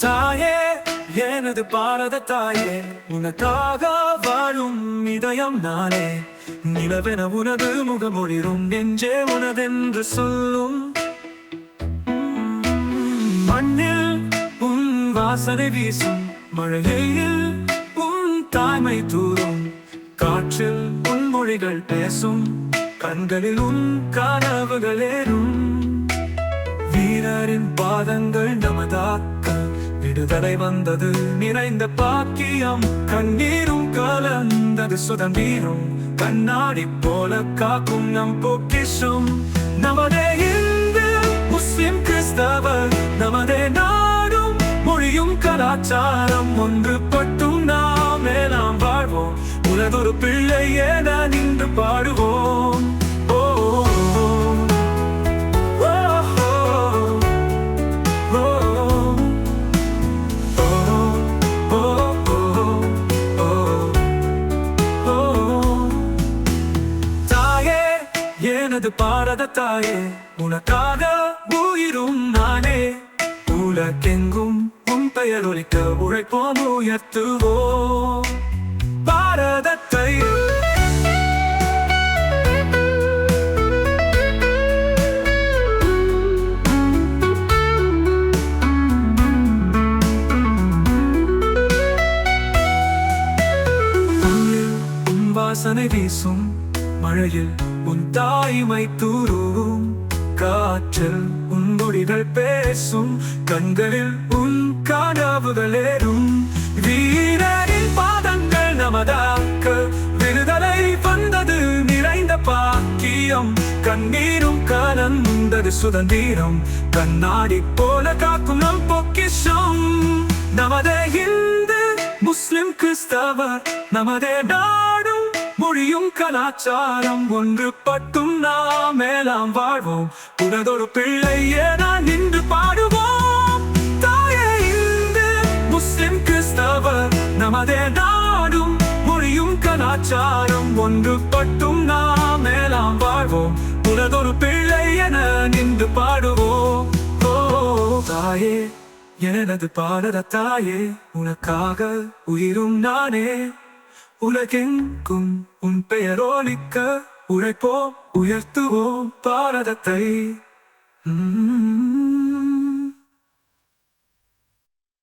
தாயே எனது பாரத தாயே உனக்காக வாழும் இதயம் நானே. நிலவென உனது முகமொழிரும் நெஞ்சே உனதென்று சொல்லும். மண்ணில் உன் வாசனை வீசும் மழையில் உன் தாய்மை தூரும். காற்றில் உன் மொழிகள் பேசும் கண்களில் உன் கனவுகள் ஏறும். வீரரின் பாதங்கள் நமதா விடுதலை வந்தது. நிறைந்த பாக்கியம் கண்ணீரும் கலந்தது. சுதந்திரம் கண்ணாடி போல காக்கும் நம் பொக்கிஷம். நமதே இந்து முஸ்லிம் கிறிஸ்தவர். நமதே நாடும் மொழியும் கலாச்சாரம். ஒன்றுபட்டும் நாமே நாம் வாழ்வோம். உலகொரு பிள்ளை என நின்று பாடுவோம். எனது பாரத தாயே உனக்காக உயிரும் நானே. உலகெங்கும் உன் பெயர் ஒலிக்க உழைப்போம் உயர்த்துவோ பாரதத்தை. வாசனை வீசும் மழையில் உன் தாய்மை தூரும். காற்றில் உன் முடிகள் பேசும். கண்களில் உன் கனவுகள் வீரரின் பாதங்கள் நமதாக்க விடுதலை வந்தது நிறைந்த பாக்கியம். கண்ணீரும் கலந்தது சுதந்திரம். கண்ணாடி போல காக்கும் நம் பொக்கிஷம். நமதே இந்து முஸ்லிம் கிறிஸ்தவர் நமதே நாடு மொழியும் கலாச்சாரம் ஒன்று பட்டும் நாம் மேலாம் வாழ்வோம். உனதொரு பிள்ளை என நின்று பாடுவோம். தாயே இந்து முஸ்லிம் கிறிஸ்தவர் நமதே நாடும். மொழியும் கலாச்சாரம் ஒன்று பட்டும் நாம் மேலாம் வாழ்வோம். உனதொரு பிள்ளை என நின்று பாடுவோம். ஓ தாயே எனது பாரத தாயே உனக்காக உயிரும் நானே. உலகெங்கும் உன் பெயரோலிக்க உழைப்போம் உயர்த்துவோம் பாரதத்தை. உம்